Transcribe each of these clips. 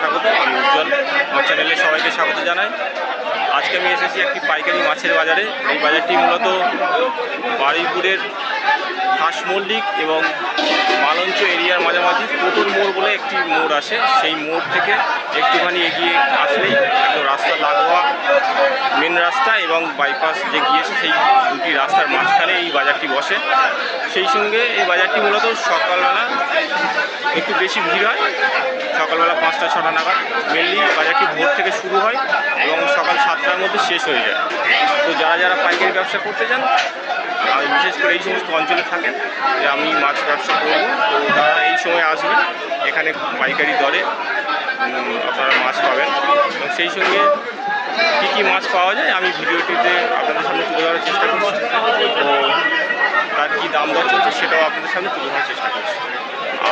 স্বাগত, আমি উজ্জ্বল আমার চ্যানেলে সবাইকে স্বাগত জানাই। আজকে আমি এসেছি একটি পাইকারি মাছের বাজারে। এই বাজারটি মূলত বারুইপুরের হাঁস মল্লিক এবং মালঞ্চ এরিয়ার মাঝামাঝি পুতুর মোড় বলে একটি মোড় আসে। সেই মোড় থেকে একটুখানি এগিয়ে আসলেই একদম রাস্তা লাগোয়া মেন রাস্তা এবং বাইপাস যে গিয়েছে সেই দুটি রাস্তার মাঝখানে এই বাজারটি বসে। সেই সঙ্গে এই বাজারটি মূলত সকালবেলা একটু বেশি ভিড় হয়। সকালবেলা পাঁচটা, ছটা নাগাদ। মেনলি বাজারটি ভোর থেকে শুরু হয় এবং সকাল সাতটার মধ্যে শেষ হয়ে যায়। তো যারা যারা পাইকারি ব্যবসা করতে চান, আর বিশেষ করে এই সমস্ত অঞ্চলে থাকেন, যে আমি মাছ ব্যবসা করব, তো তারা এই সময় আসবেন। এখানে পাইকারি দরে আপনারা মাছ পাবেন। এবং সেই সঙ্গে কী কী মাছ পাওয়া যায়, আমি ভিডিওটিতে আপনাদের সামনে তুলে ধরার চেষ্টা করছি। তো তার কী দাম দর চলছে, সেটাও আপনাদের সামনে তুলে ধরার চেষ্টা করছি।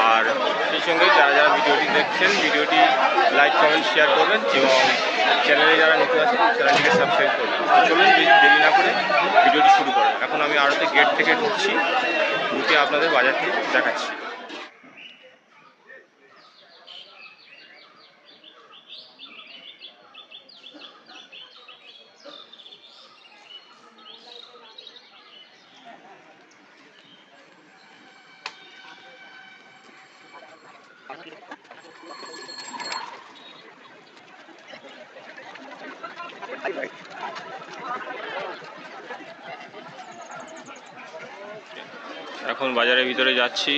আর সেই সঙ্গে যারা যারা ভিডিওটি দেখছেন, ভিডিওটি লাইক, কমেন্ট শেয়ার করবেন এবং চ্যানেলে যারা নতুন আছেন চ্যানেলটিকে সাবস্ক্রাইব করবেন। চলুন দেরি না করে ভিডিওটি শুরু করেন এখন আমি আরতে গেট থেকে ঢুকছি, ঢুকে আপনাদের বাজারটি দেখাচ্ছি এখন বাজারের ভিতরে যাচ্ছি।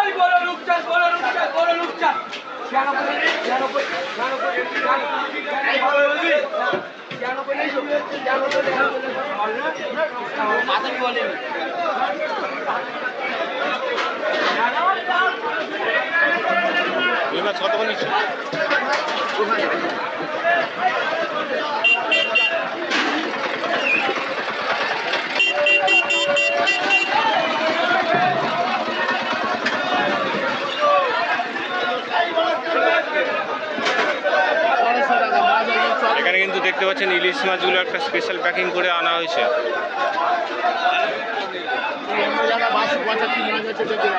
এই বড় রূপচাঁদ বড় রূপচাঁদ বড় রূপচাঁদ ছিয়ানব্বই ছিয়ানব্বই ছিয়ানব্বই ছিয়ানব্বই ছিয়ানব্বই নেই তো ছিয়ানব্বই মাথায় বলে রুই মাছ কত এখানে কিন্তু দেখতে পাচ্ছেন ইলিশ মাছগুলো একটা স্পেশাল প্যাকিং করে আনা হয়েছে।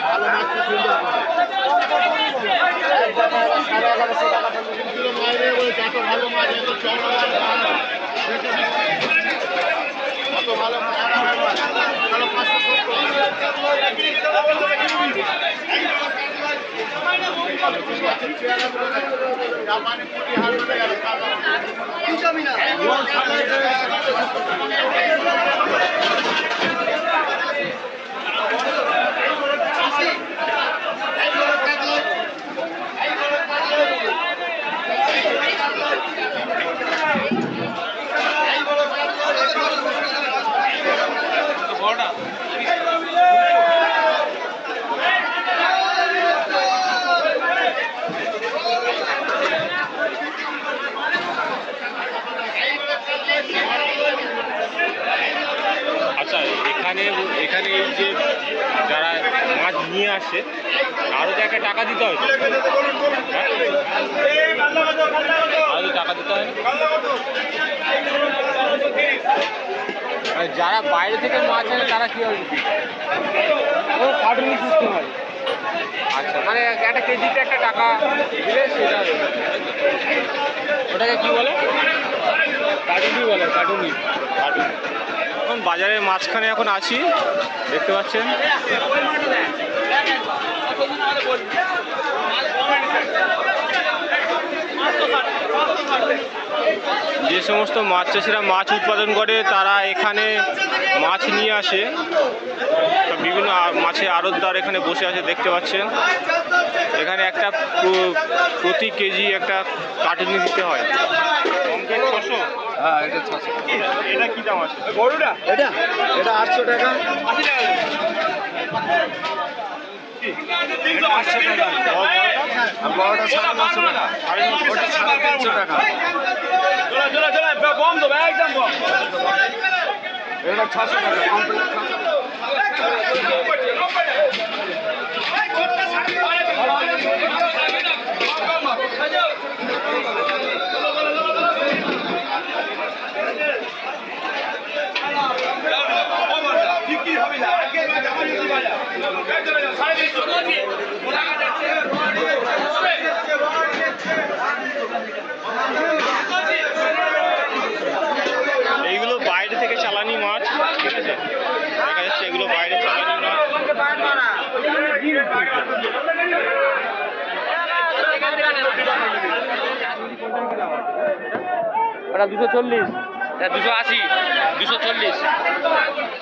ভালো মাছ তো কিনতে হবে সাড়ে এগারোশো টাকা কিলো মাইনে বলেছে এত ভালো মাছ এত চড়া মাছ এত ভালো মাছ চলো পাঁচশো সত্তর জাপানি কুড়ি হাল হয়ে গেল আচ্ছা এখানে এখানে এই যে যারা মাছ নিয়ে আসে আরও তো একটা টাকা দিতে হয়? আরও টাকা দিতে হয় আর যারা বাইরে থেকে মাছ আনে তারা কি হবে? ও কার্টুন সিস্টেম হয় আচ্ছা মানে একটা কেজিতে একটা টাকা দিলে সেটা ওটাকে কি বলে? কার্টুনই বলে কার্টুনই কার্টুন এখন বাজারের মাঝখানে এখন আছি দেখতে পাচ্ছেন। যে সমস্ত মাছ চাষিরা মাছ উৎপাদন করে তারা এখানে মাছ নিয়ে আসে। তো বিভিন্ন মাছের আড়তদার এখানে বসে আছে দেখতে পাচ্ছেন। এখানে একটা প্রতি কেজি একটা কাটুনি দিতে হয়। হ্যাঁ এটা কি দাম আছে? এটা এটা আটশো টাকা। আটশো টাকা। আর বড়টা সাড়ে নশো টাকা ওটা সাড়ে তিনশো টাকা এটা ছশো টাকা কমপ্লিট ছশো এইগুলো বাইরে থেকে চালানি মাছ ঠিক আছে? দেখা যাচ্ছে এগুলো বাইরে চালানি মাছ। ওটা দুশো চল্লিশ। দুশো আশি দুশো চল্লিশ।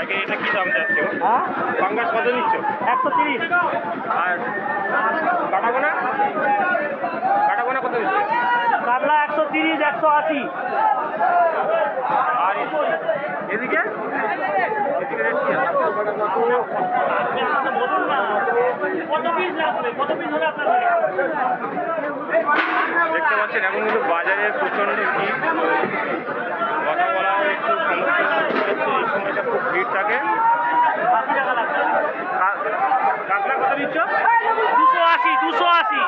বাইকে এটা কি দাম যাচ্ছে? গো? পাঙ্গাস কত নিচ্ছ? একশো তিরিশ। আর কাটাগোনা? কাটাগোনা কত নিচ্ছ? কাতলা একশো তিরিশ একশো আশি। আর এদিকে? এদিকে রেট কি কত পিস লাগবে কত পিস হলে আপনার দেখতে পাচ্ছেন এখন কিন্তু বাজারে প্রচণ্ড ভিড়। কথা বলা একটু সমস্যা হচ্ছে এই সময়টা খুব ভিড় থাকে আশি টাকা লাগবে কা- কাতলা কত নিচ্ছ দুশো আশি দুশো আশি।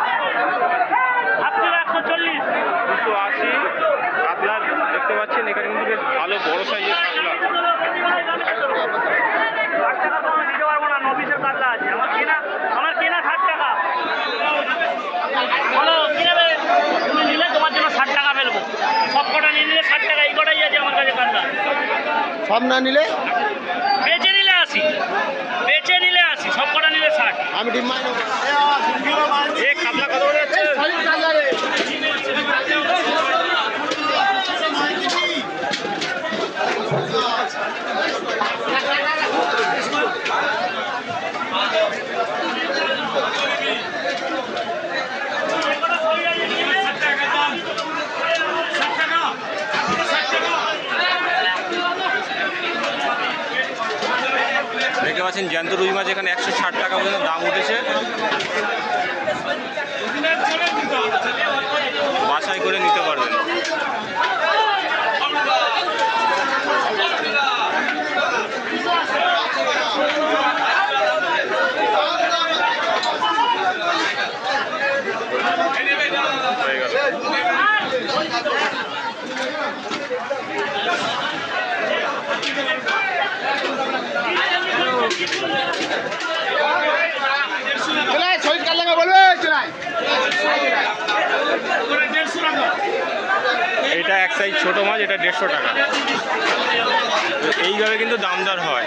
আপনি একশো চল্লিশ। দুশো আশি। কাতলা দেখতে পাচ্ছেন এখানে কিন্তু বেশ ভালো বড় সাইজের কাতলা ষাট টাকা তো আমি দিতে পারব না কাতলা আছে আমার কেনা আমার কেনা ষাট টাকা। বলো তুমি নিলে তোমার জন্য ষাট টাকা ফেলব। সব কটা নিয়ে নিলে ষাট টাকা এই কটাই আছে আমার কাছে কাতলা সব না নিলে? বেচে নিলে আসি বেচে নিলে আসি সব কটা নিলে ষাট আমি ডিম মাই নেব এ কাতলা কত করে যাচ্ছে দেখতে পাচ্ছেন জ্যান্ত রুই মাছ এখানে একশো ষাট টাকা পর্যন্ত দাম উঠেছে। বাসায় করে নিতে পারবেন হয়ে গেল শহীদ কাল্লাঙ্গা বলবে চলাই এটা এক সাইজ ছোট মাছ এটা দেড়শো টাকা। এইভাবে কিন্তু দামদার হয়।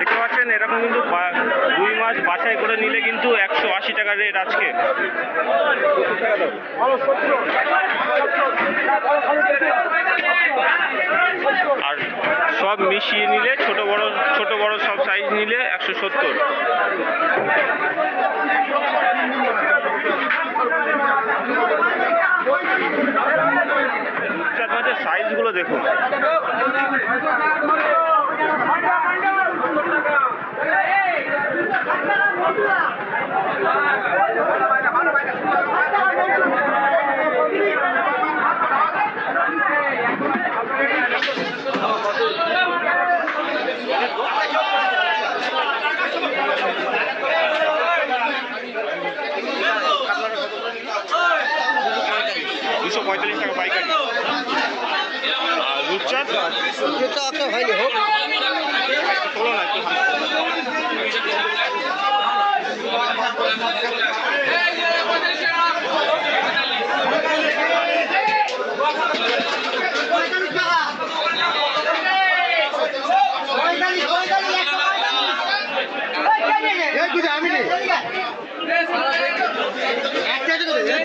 দেখতে পাচ্ছেন, এরকম কিন্তু রুই মাছ বাছাই করে নিলে কিন্তু একশো আশি টাকা রেট আজকে। আর সব মিশিয়ে নিলে, ছোট বড় ছোট বড় সব সাইজ নিলে একশো সত্তর। সাইজগুলো দেখুন। দুশো পঁয়তাল্লিশ টাকা পাইকারি। আর রূপচাঁদ? হয়নি হোক। তোলো না একটু এখানে কিন্তু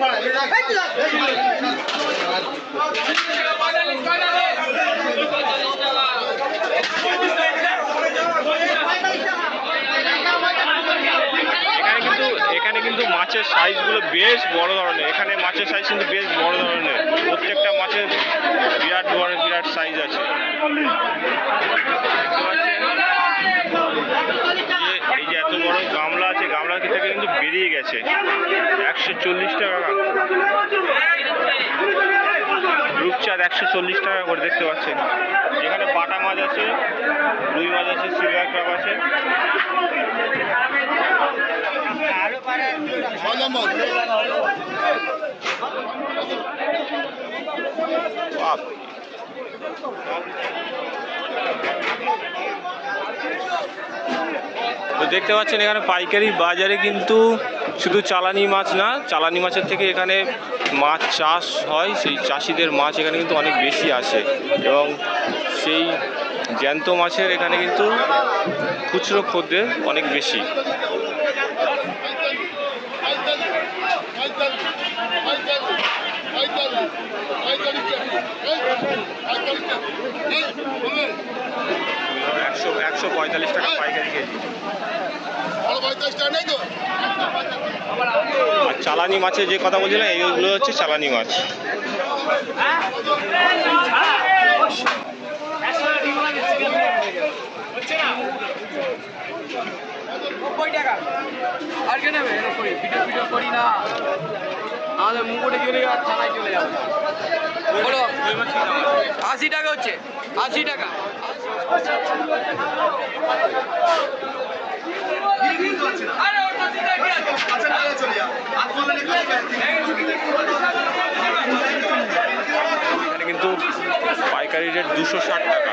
এখানে কিন্তু মাছের সাইজগুলো বেশ বড় ধরনের। এখানে মাছের সাইজ কিন্তু বেশ বড় ধরনের। প্রত্যেকটা মাছের বিরাট বড়, বিরাট সাইজ আছে। এই যে এত বড় গামলা আছে, গামলা থেকে কিন্তু বেরিয়ে গেছে। একশো চল্লিশ টাকা রূপচাঁদ একশো চল্লিশ টাকা করে দেখতে পাচ্ছেন। এখানে বাটা মাছ আছে, রুই মাছ আছে, সিলভার ক্রাব আছে। তো দেখতে পাচ্ছেন এখানে পাইকারি বাজারে কিন্তু শুধু চালানি মাছ না, চালানি মাছের থেকে এখানে মাছ চাষ হয়, সেই চাষিদের মাছ এখানে কিন্তু অনেক বেশি আসে। এবং সেই জ্যান্ত মাছের এখানে কিন্তু খুচরো খদ্দের অনেক বেশি। একশো পঁয়তাল্লিশ টাকা চালানি মাছের যে কথা বলছিলাম, এইগুলো হচ্ছে চালানি মাছ। আর কে নেবে? করি, ভিডিও ভিডিও করি না। আমাদের মুকুটে চলে যাওয়ার থানায় চলে যাব। বলো। আশি টাকা হচ্ছে। আশি টাকা। কিন্তু পাইকারি রেট দুশো ষাট টাকা।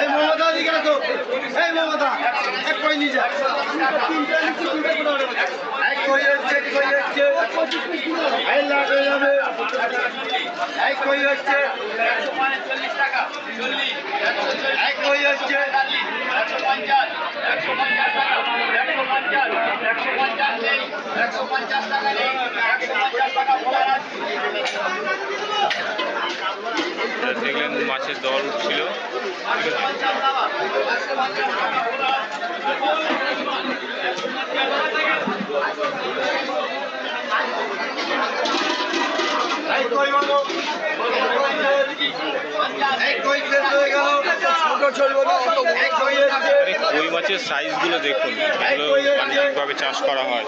এই মমতা দিকে রাখো। এই মমতা এক করে নিয়ে যা এক করে হচ্ছে এক করে হচ্ছে এই লাখ হয়ে যাবে এক করে হচ্ছে এক করে হচ্ছে এটা দেখলেন মাছের ঠিক আছে দুটো চলবে না অত বড় এক কই হচ্ছে মাছের সাইজগুলো দেখুন এগুলো বাণিজ্যিকভাবে চাষ করা হয়।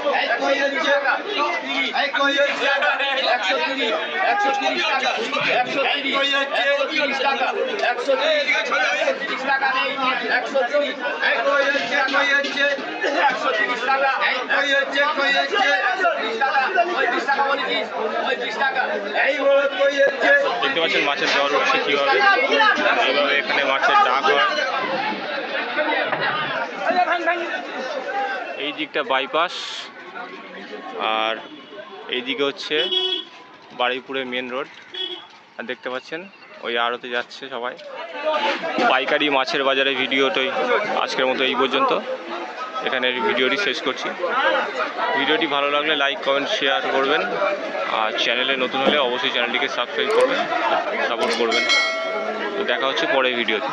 দেখতে পাচ্ছেন মাছের দর হচ্ছে কীভাবে? এখানে মাছের ডাক হয়। দিকটা বাইপাস আর এই দিকে হচ্ছে বারুইপুরের মেন রোড আর দেখতে পাচ্ছেন, ওই আড়তে যাচ্ছে সবাই। পাইকারি মাছের বাজারে ভিডিওটাই আজকের মতো এই পর্যন্ত। এখানে ভিডিওটি শেষ করছি। ভিডিওটি ভালো লাগলে লাইক কমেন্ট শেয়ার করবেন। আর চ্যানেলে নতুন হলে অবশ্যই চ্যানেলটিকে সাবস্ক্রাইব করবেন সাপোর্ট করবেন। তো দেখা হচ্ছে পরের ভিডিওতে।